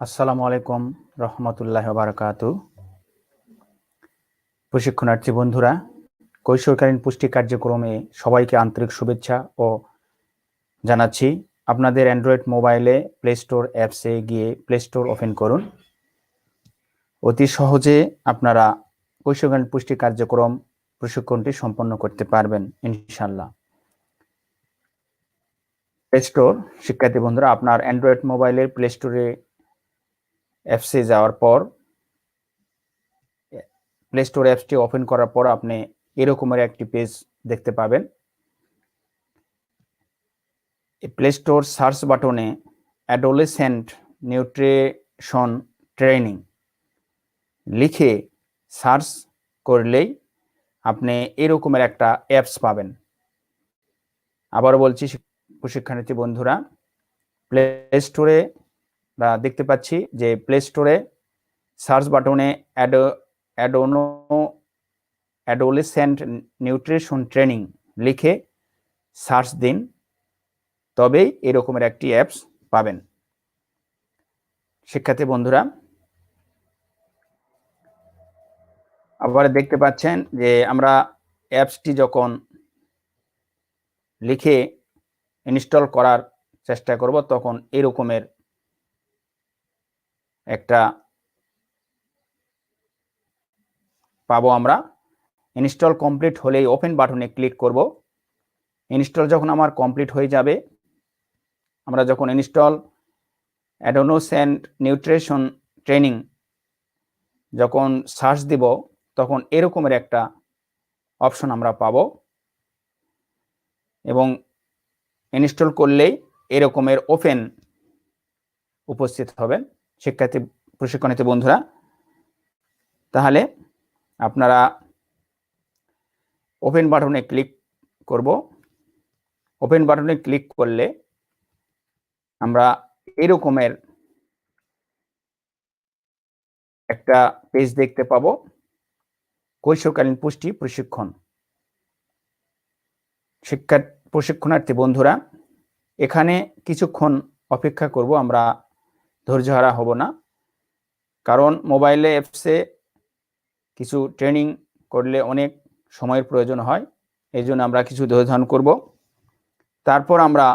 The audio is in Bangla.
আসসালামু আলাইকুম রহমতুল্লাহ বারাকাতু প্রশিক্ষণার্থী বন্ধুরা, কৈশোরকালীন পুষ্টি কার্যক্রমে সবাইকে আন্তরিক শুভেচ্ছা ও জানাচ্ছি। আপনাদের অ্যান্ড্রয়েড মোবাইলে প্লে স্টোর অ্যাপসে গিয়ে প্লে স্টোর ওপেন করুন। অতি সহজে আপনারা কৈশোরকালীন পুষ্টি কার্যক্রম প্রশিক্ষণটি সম্পন্ন করতে পারবেন ইনশাল্লাহ প্লে স্টোর শিক্ষার্থী বন্ধুরা, আপনার অ্যান্ড্রয়েড মোবাইলের প্লে স্টোরে অ্যাপসে যাওয়ার পর প্লে স্টোর অ্যাপসটি ওপেন করার পর আপনি এরকমের একটি পেজ দেখতে পাবেন। প্লে স্টোর সার্চ বাটনে অ্যাডোলেসেন্ট নিউট্রিশন ট্রেনিং লিখে সার্চ করলেই আপনি এরকমের একটা অ্যাপস পাবেন। আবার বলছি প্রশিক্ষণার্থী বন্ধুরা প্লে স্টোরে আমরা দেখতে পাচ্ছি যে প্লে স্টোরে সার্চ বাটনে অ্যাডো অ্যাডোনো অ্যাডোলেসেন্ট নিউট্রিশন ট্রেনিং লিখে সার্চ দিন, তবেই এরকমের একটি অ্যাপস পাবেন। শিক্ষার্থী বন্ধুরা, আবার দেখতে পাচ্ছেন যে আমরা অ্যাপসটি যখন লিখে ইনস্টল করার চেষ্টা করব, তখন এরকমের একটা পাবো আমরা। ইনস্টল কমপ্লিট হলেই ওপেন বাটনে ক্লিক করব। ইনস্টল যখন আমার কমপ্লিট হয়ে যাবে, আমরা যখন ইনস্টল অ্যাডোনোসেন্ট নিউট্রিশন ট্রেনিং যখন সার্চ দিব, তখন এরকমের একটা অপশন আমরা পাব। এবং ইনস্টল করলেই এরকমের ওপেন উপস্থিত হবেন। শিক্ষার্থী, প্রশিক্ষণার্থী বন্ধুরা, তাহলে আপনারা ওপেন বাটনে ক্লিক করব। ওপেন বাটনে ক্লিক করলে আমরা এরকমের একটা পেজ দেখতে পাব। কৈশোরকালীন পুষ্টি প্রশিক্ষণ। শিক্ষা প্রশিক্ষণার্থী বন্ধুরা, এখানে কিছুক্ষণ অপেক্ষা করব, আমরা ধৈর্য হারা হব না। কারণ মোবাইলে অ্যাপসে কিছু ট্রেনিং করলে অনেক সময়ের প্রয়োজন হয় এই জন্য আমরা কিছু ধৈর্য ধারণ করব। তারপর আমরা